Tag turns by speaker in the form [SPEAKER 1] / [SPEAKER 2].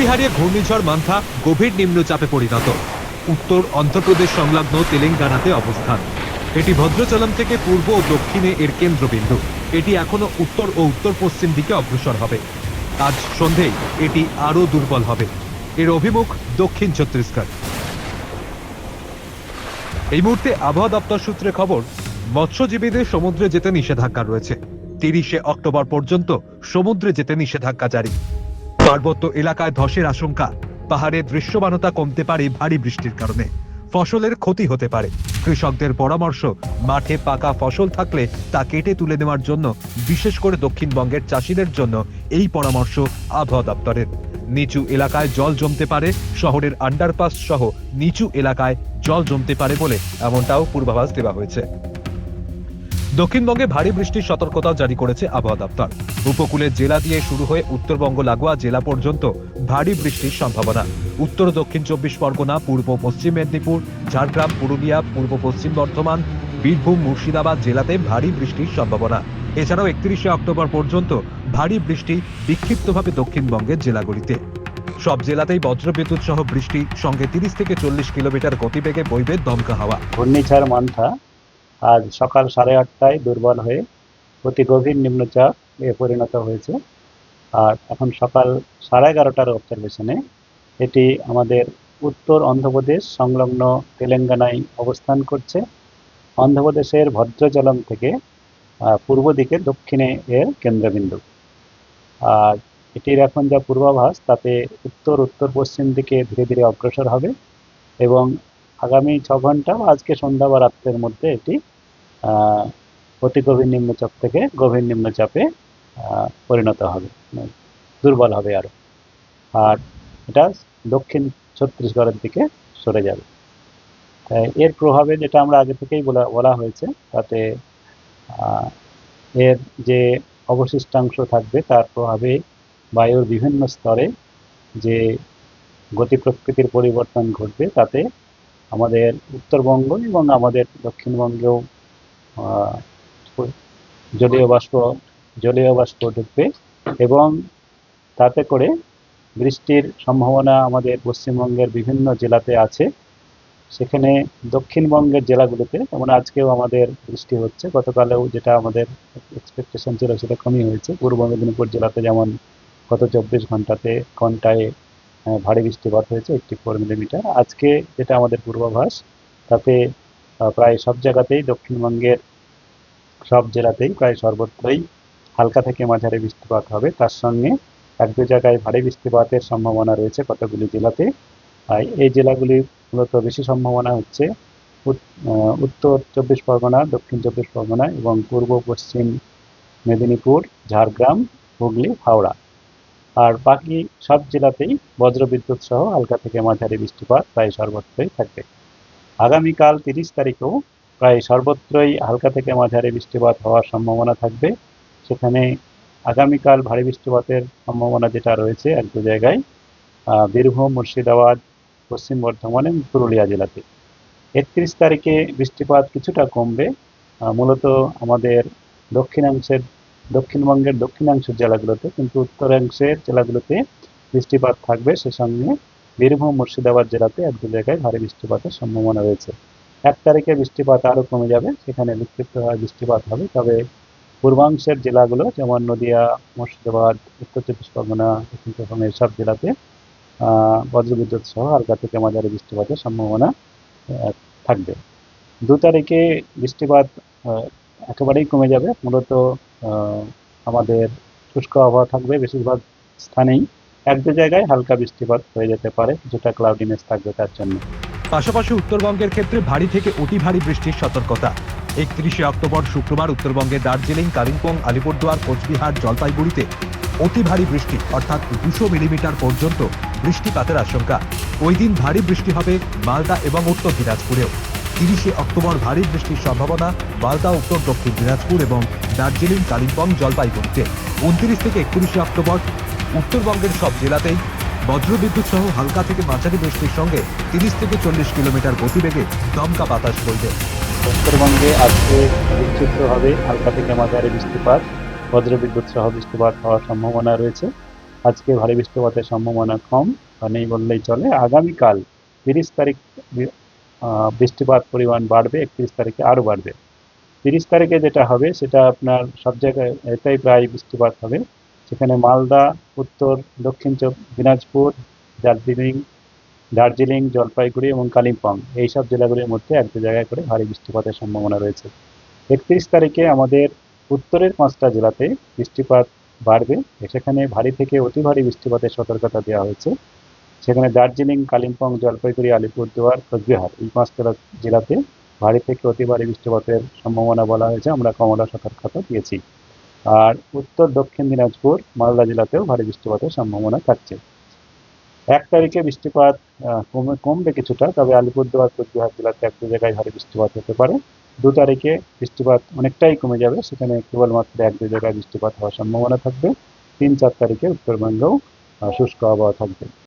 [SPEAKER 1] শক্তি হারিয়ে ঘূর্ণিঝড় মান্থা গভীর নিম্নচাপে পরিণত। উত্তর অন্ধ্রপ্রদেশ সংলগ্ন তেলেঙ্গানাতে অবস্থান। এটি ভদ্রচলম থেকে পূর্ব ও দক্ষিণে এর কেন্দ্রবিন্দু। এটি এখনও উত্তর ও উত্তর পশ্চিম দিকে অগ্রসর হবে। আজ সন্ধেয় এটি আরও দুর্বল হবে। এর অভিমুখ দক্ষিণ ছত্তিশগড়। এই মুহূর্তে আবহাওয়া দপ্তর সূত্রে খবর, মৎস্যজীবীদের সমুদ্রে যেতে নিষেধাজ্ঞা রয়েছে। তিরিশে অক্টোবর পর্যন্ত সমুদ্রে যেতে নিষেধাজ্ঞা জারি। পার্বত্য এলাকায় ধসের আশঙ্কা। পাহাড়ের দৃশ্যমানতা কমতে পারে ভারী বৃষ্টির কারণে। ফসলের ক্ষতি হতে পারে। কৃষকদের পরামর্শ, মাঠে পাকা ফসল থাকলে তা কেটে তুলে নেওয়ার জন্য, বিশেষ করে দক্ষিণবঙ্গের চাষিদের জন্য এই পরামর্শ আবহাওয়া দপ্তরের। নিচু এলাকায় জল জমতে পারে, শহরের আন্ডারপাস সহ নিচু এলাকায় জল জমতে পারে বলে এমনটাও পূর্বাভাস দেওয়া হয়েছে। দক্ষিণবঙ্গে ভারী বৃষ্টির সতর্কতা জারি করেছে আবহাওয়া দপ্তর। উপকূলের জেলা দিয়ে শুরু হয়ে উত্তরবঙ্গ, লাগোয়া জেলা পর্যন্ত ভারী বৃষ্টির সম্ভাবনা। উত্তর দক্ষিণ চব্বিশ পরগনা, পূর্ব পশ্চিম মেদিনীপুর, ঝাড়গ্রাম, পুরুলিয়া, পূর্ব পশ্চিম বর্ধমান, বীরভূম, মুর্শিদাবাদ জেলাতে ভারী বৃষ্টির সম্ভাবনা। এছাড়াও একত্রিশে অক্টোবর পর্যন্ত ভারী বৃষ্টি বিক্ষিপ্তভাবে দক্ষিণবঙ্গের জেলাগুলিতে। সব জেলাতেই বজ্রবিদ্যুৎ সহ বৃষ্টি, সঙ্গে তিরিশ থেকে চল্লিশ কিলোমিটার গতিবেগে বইবে দমকা হাওয়া।
[SPEAKER 2] ঘূর্ণিঝড় মান্থা আজ সকাল সাড়ে আটটায় দুর্বল হয়ে অতি গভীর নিম্নচাপ এ পরিণত হয়েছে। আর এখন সকাল সাড়ে এগারোটার অবজারভেশনে এটি আমাদের উত্তর অন্ধ্রপ্রদেশ সংলগ্ন তেলেঙ্গানায় অবস্থান করছে। অন্ধ্রপ্রদেশের ভদ্রজলম থেকে পূর্ব দিকে দক্ষিণে এর কেন্দ্রবিন্দু। আর এটির এখন যা পূর্বাভাস, তাতে উত্তর উত্তর পশ্চিম দিকে ধীরে ধীরে অগ্রসর হবে এবং আগামী ছ ঘণ্টা বা আজকে সন্ধ্যা বা রাত্রের মধ্যে এটি অতি গভীর নিম্নচাপ থেকে গভীর নিম্নচাপে পরিণত হবে মানে দুর্বল হবে আরও। আর এটা দক্ষিণ ছত্তিশগড়ের দিকে সরে যাবে। এর প্রভাবে যেটা আমরা আগে থেকেই বলা বলা হয়েছে, তাতে এর যে অবশিষ্টাংশ থাকবে, তার প্রভাবে বায়ুর বিভিন্ন স্তরে যে গতি প্রকৃতির পরিবর্তন ঘটবে, তাতে আমাদের উত্তরবঙ্গ এবং আমাদের দক্ষিণবঙ্গেও জলীয় বাষ্প জলীয় বাষ্প ঢুকবে এবং তাতে করে বৃষ্টির সম্ভাবনা আমাদের পশ্চিমবঙ্গের বিভিন্ন জেলাতে আছে। সেখানে দক্ষিণবঙ্গের জেলাগুলোতে, যেমন আজকেও আমাদের বৃষ্টি হচ্ছে, গতকালেও যেটা আমাদের এক্সপেকটেশন ছিল সেটা কমই হয়েছে। পূর্ব মেদিনীপুর জেলাতে যেমন গত চব্বিশ ঘন্টাতে ঘন্টায় ভারী বৃষ্টিপাত হয়েছে এইটটি ফোর মিলিমিটার আজকে যেটা আমাদের পূর্বাভাস, তাতে প্রায় সব জায়গাতেই দক্ষিণবঙ্গের সব জেলাতেই প্রায় সর্বত্রই হালকা থেকে মাঝারি বৃষ্টিপাত হবে। তার সঙ্গে এক দু জায়গায় ভারী বৃষ্টিপাতের সম্ভাবনা রয়েছে কতগুলি জেলাতে। আর এই জেলাগুলি মূলত বেশি সম্ভাবনা হচ্ছে উত্তর চব্বিশ পরগনা, দক্ষিণ চব্বিশ পরগনা এবং পূর্ব পশ্চিম মেদিনীপুর, ঝাড়গ্রাম, হুগলি, হাওড়া। আর বাকি সব জেলাতেই বজ্রবিদ্যুৎ সহ হালকা থেকে মাঝারি বৃষ্টিপাত প্রায় সর্বত্রই থাকবে। আগামীকাল তিরিশ তারিখেও প্রায় সর্বত্রই হালকা থেকে মাঝারি বৃষ্টিপাত হওয়ার সম্ভাবনা থাকবে। সেখানে আগামীকাল ভারী বৃষ্টিপাতের সম্ভাবনা যেটা রয়েছে এক দু জায়গায় বীরভূম, মুর্শিদাবাদ, পশ্চিম বর্ধমান এবং পুরুলিয়া জেলাতে। একত্রিশ তারিখে বৃষ্টিপাত কিছুটা কমবে। মূলত আমাদের দক্ষিণাংশের দক্ষিণবঙ্গের দক্ষিণাংশের জেলাগুলোতে, কিন্তু উত্তরাংশের জেলাগুলোতে বৃষ্টিপাত থাকবে। সে সঙ্গে বীরভূম, মুর্শিদাবাদ জেলাতে এক দু জায়গায় ভারী বৃষ্টিপাতের সম্ভাবনা রয়েছে। এক তারিখে বৃষ্টিপাত আরও কমে যাবে, সেখানে বিক্ষিপ্তভাবে বৃষ্টিপাত হবে। তবে পূর্বাংশের জেলাগুলো, যেমন নদিয়া, মুর্শিদাবাদ, উত্তর চব্বিশ পরগনা, দক্ষিণ চব্বিশ এসব জেলাতে বজ্রবিদ্যুৎ সহ হালকা থেকে মাঝারি বৃষ্টিপাতের সম্ভাবনা থাকবে। দু তারিখে বৃষ্টিপাত একেবারেই কমে যাবে। মূলত আমাদের শুষ্ক আবহাওয়া থাকবে বেশিরভাগ স্থানেই। এক দু জায়গায় হালকা বৃষ্টিপাত হয়ে যেতে পারে, যেটা ক্লাউডিনেস থাকবে তার জন্য।
[SPEAKER 1] পাশাপাশি উত্তরবঙ্গের ক্ষেত্রে ভারী থেকে অতি ভারী বৃষ্টির সতর্কতা। একত্রিশে অক্টোবর শুক্রবার উত্তরবঙ্গের দার্জিলিং, কালিম্পং, আলিপুরদুয়ার, কোচবিহার, জলপাইগুড়িতে অতি ভারী বৃষ্টি, অর্থাৎ দুশো মিলিমিটার পর্যন্ত বৃষ্টিপাতের আশঙ্কা। ওই দিন ভারী বৃষ্টি হবে মালদা এবং উত্তর দিনাজপুরেও। তিরিশে অক্টোবর ভারী বৃষ্টির সম্ভাবনা, মালদা, উত্তর, দক্ষিণ দিনাজপুর এবং দার্জিলিং, কালিম্পং, জলপাইগুড়িতে। উনত্রিশ থেকে একত্রিশে অক্টোবর উত্তরবঙ্গের সব জেলাতেই বজ্রবিদ্যুৎ সহ হালকা থেকে মাঝারি বৃষ্টির সঙ্গে তিরিশ থেকে চল্লিশ কিলোমিটার গতিবেগে দমকা বাতাস বইবে।
[SPEAKER 2] উত্তরবঙ্গে আজকে বিক্ষিপ্তভাবে হালকা থেকে মাঝারি বৃষ্টিপাত, বজ্রবিদ্যুৎ সহ বৃষ্টিপাত হওয়ার সম্ভাবনা রয়েছে। আজকে ভারী বৃষ্টিপাতের সম্ভাবনা কম বা নেই বললেই চলে। আগামীকাল তিরিশ তারিখ বৃষ্টিপাত পরিমাণ বাড়বে, একত্রিশ তারিখে আরও বাড়বে। তিরিশ তারিখে যেটা হবে, সেটা আপনার সব জায়গায় এটাই প্রায় বৃষ্টিপাত হবে। সেখানে মালদা, উত্তর, দক্ষিণ দিনাজপুর, দার্জিলিং দার্জিলিং, জলপাইগুড়ি এবং কালিম্পং এইসব জেলাগুলির মধ্যে এক দু জায়গায় করে ভারী বৃষ্টিপাতের সম্ভাবনা রয়েছে। একত্রিশ তারিখে আমাদের উত্তরের পাঁচটা জেলাতে বৃষ্টিপাত বাড়বে। সেখানে ভারী থেকে অতি ভারী বৃষ্টিপাতের সতর্কতা দেওয়া হয়েছে। সেখানে দার্জিলিং, কালিম্পং, জলপাইগুড়ি, আলিপুরদুয়ার, কোচবিহার এই পাঁচ জেলা জেলাতে ভারী থেকে অতি ভারী বৃষ্টিপাতের সম্ভাবনা বলা হয়েছে। আমরা কমলা সতর্কতা দিয়েছি। আর উত্তর, দক্ষিণ দিনাজপুর, মালদা জেলাতেও ভারী বৃষ্টিপাতের সম্ভাবনা থাকছে। এক তারিখে বৃষ্টিপাত কমে কমবে কিছুটা, তবে আলিপুরদুয়ার, কোচবিহার জেলাতে এক দু জায়গায় ভারী বৃষ্টিপাত হতে পারে। দু তারিখে বৃষ্টিপাত অনেকটাই কমে যাবে। সেখানে কেবলমাত্র এক দু জায়গায় বৃষ্টিপাত হওয়ার সম্ভাবনা থাকবে। তিন চার তারিখে উত্তরবঙ্গেও শুষ্ক আবহাওয়া থাকবে।